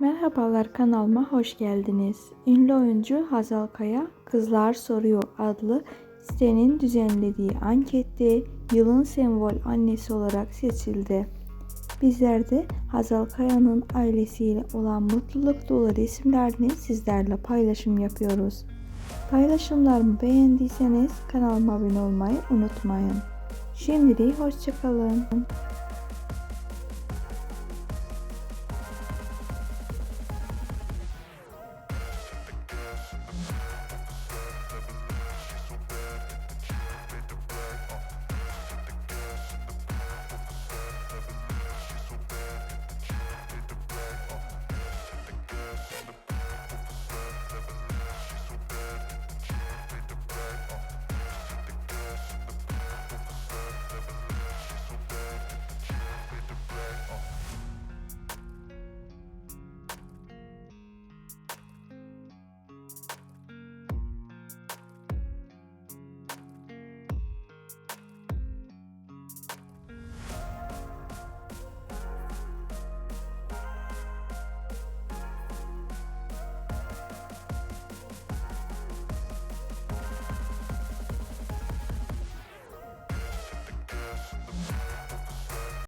Merhabalar kanalıma hoş geldiniz. Ünlü oyuncu Hazal Kaya Kızlar Soruyor adlı sitenin düzenlediği ankette yılın sembol annesi olarak seçildi. Bizler de Hazal Kaya'nın ailesiyle olan mutluluk dolu resimlerini sizlerle paylaşım yapıyoruz. Paylaşımlarımı beğendiyseniz kanalıma abone olmayı unutmayın. Şimdilik hoşçakalın. Thank